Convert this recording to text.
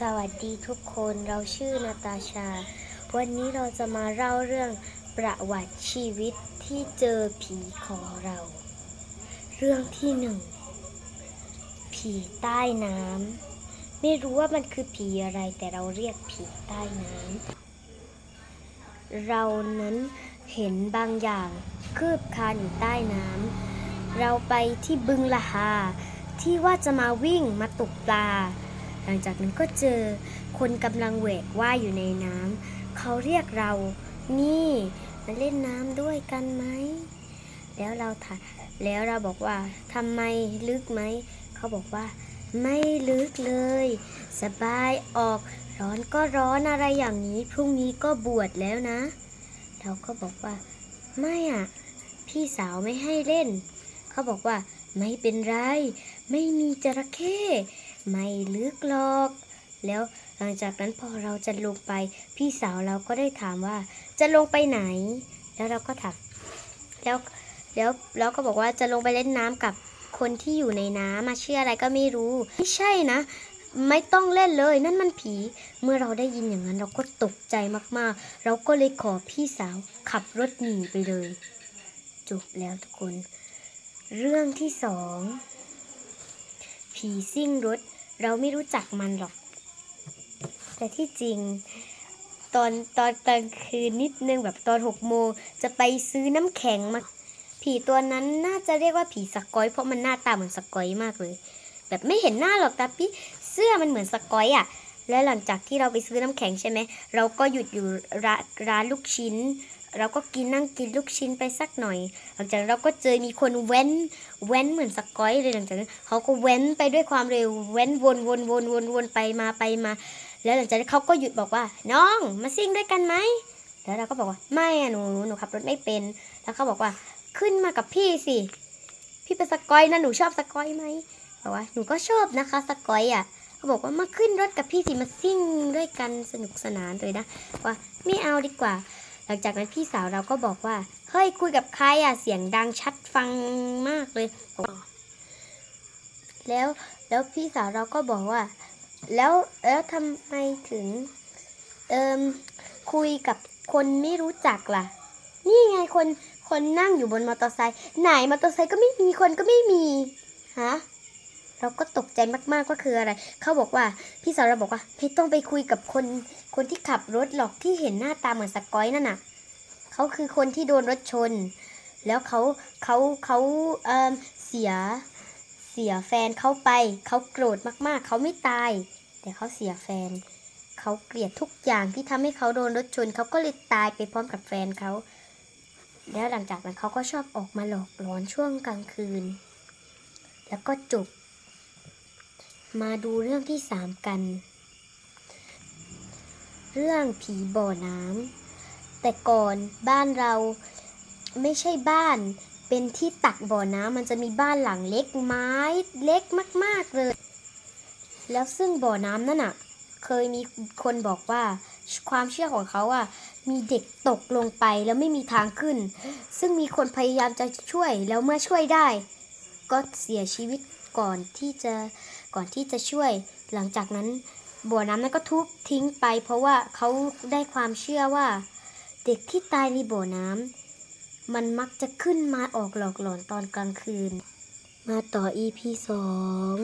สวัสดีทุกคนเราชื่อนาตาชา วันนี้เราจะมาเล่าเรื่องประวัติชีวิตที่เจอผีของเรา เรื่องที่หนึ่งผีใต้น้ำไม่รู้ว่ามันคือผีอะไรแต่เราเรียกผีใต้น้ำเรานั้นเห็นบางอย่างคืบคลานอยู่ใต้น้ำเราไปที่บึงละหาที่ว่าจะมาวิ่งมาตกปลา หลังจากนั้นก็เจอคนกำลังแหวกว่ายอยู่ในน้ำเขาเรียกเรา นี่มาเล่นน้ำด้วยกันไหม แล้วเราถามแล้วเราบอกว่าทำไมลึกไหม เขาบอกว่า ไม่ลึกเลย สบายออก ร้อนก็ร้อนอะไรอย่างนี้ พรุ่งนี้ก็บวชแล้วนะ เราก็บอกว่า ไม่อะ พี่สาวไม่ให้เล่น เขาบอกว่า ไม่เป็นไร ไม่มีจระเข้ ไม่ลึกหรอก แล้วหลังจากนั้นพอเราจะลงไป พี่สาวเราก็ได้ถามว่า จะลงไปไหน แล้วเราก็ถามแล้วแล้วเราก็บอกว่าจะลงไปเล่นน้ำกับคนที่อยู่ในน้ำมาเชื่ออะไรก็ไม่รู้ ไม่ใช่นะ ไม่ต้องเล่นเลยนั่นมันผี เมื่อเราได้ยินอย่างนั้นเราก็ตกใจมากๆ เราก็เลยขอพี่สาวขับรถหนีไปเลย จบแล้วทุกคน เรื่องที่สองผีซิ่งรถ เราไม่รู้จักมันหรอก แต่ที่จริง ตอนตอนกลางคืนนิดนึงแบบตอนหกโมงจะไปซื้อน้ำแข็งมา ผีตัวนั้นน่าจะเรียกว่าผีสกอย เพราะมันหน้าตาเหมือนสกอยมากเลย แบบไม่เห็นหน้าหรอกแต่พี่เสื้อมันเหมือนสกอยอะ่ะและหลังจากที่เราไปซื้อน้ำแข็งใช่ไหม เราก็หยุดอยู่ร้านลูกชิ้น เราก็กินนั่งกินลูกชิ้นไปสักหน่อย หลังจากนั้นเราก็เจอมีคนแว้นแว้นเหมือนสกอยเลยหลังจากนั้นเขาก็แว้นไปด้วยความเร็วแว้นวนวนวนวนวนไปมาไปมา แล้วหลังจากนั้นเขาก็หยุดบอกว่า น้องมาซิ่งด้วยกันไหมแล้วเราก็บอกว่าไม่อะหนูหนูขับรถไม่เป็น แล้วเขาบอกว่าขึ้นมากับพี่สิพี่เป็นสกอยนะหนูชอบสกอยไหมบอกว่าหนูก็ชอบนะคะสกอยอะเขาบอกว่ามาขึ้นรถกับพี่สิมาซิ่งด้วยกันสนุกสนานเลยนะว่าไม่เอาดีกว่า หลังจากนั้นพี่สาวเราก็บอกว่า เฮ้ยคุยกับใครอะเสียงดังชัดฟังมากเลย แล้วแล้วพี่สาวเราก็บอกว่า แล้วแล้วทำไมถึงเอิมคุยกับคนไม่รู้จักล่ะ นี่ไงคนคนนั่งอยู่บนมอเตอร์ไซค์ไหนมอเตอร์ไซค์ก็ไม่มีคนก็ไม่มีฮะ เราก็ตกใจมากๆว่าคืออะไร เขาบอกว่าพี่สาวเราบอกว่าไม่ต้องไปคุยกับคนคนที่ขับรถหรอกที่เห็นหน้าตาเหมือนสกอยนั่นน่ะเขาคือคนที่โดนรถชน แล้วเขาเขาเขาเอ่มเสียเสียแฟนเขาไป เขาโกรธมากๆ เขาไม่ตาย แต่เขาเสียแฟน เขาเกลียดทุกอย่างที่ทำให้เขาโดนรถชน เขาก็เลยตายไปพร้อมกับแฟนเขา แล้วหลังจากนั้นเขาก็ชอบออกมาหลอกหลอนช่วงกลางคืน แล้วก็จบ มาดูเรื่องที่สามกัน เรื่องผีบ่อน้ำแต่ก่อนบ้านเราไม่ใช่บ้านเป็นที่ตักบ่อน้ำมันจะมีบ้านหลังเล็กไม้เล็กมาก ๆเลย แล้วซึ่งบ่อน้ำนั่นอะ เคยมีคนบอกว่าความเชื่อของเขาอะมีเด็กตกลงไปแล้วไม่มีทางขึ้น ซึ่งมีคนพยายามจะช่วยแล้วเมื่อช่วยได้ ก็เสียชีวิตก่อนที่จะ ก่อนที่จะช่วย หลังจากนั้นบ่อน้ำนั้นก็ทุบทิ้งไป เพราะว่าเขาได้ความเชื่อว่า เด็กที่ตายในบ่อน้ำมันมักจะขึ้นมาออกหลอกหลอนตอนกลางคืน มาต่อ EP สอง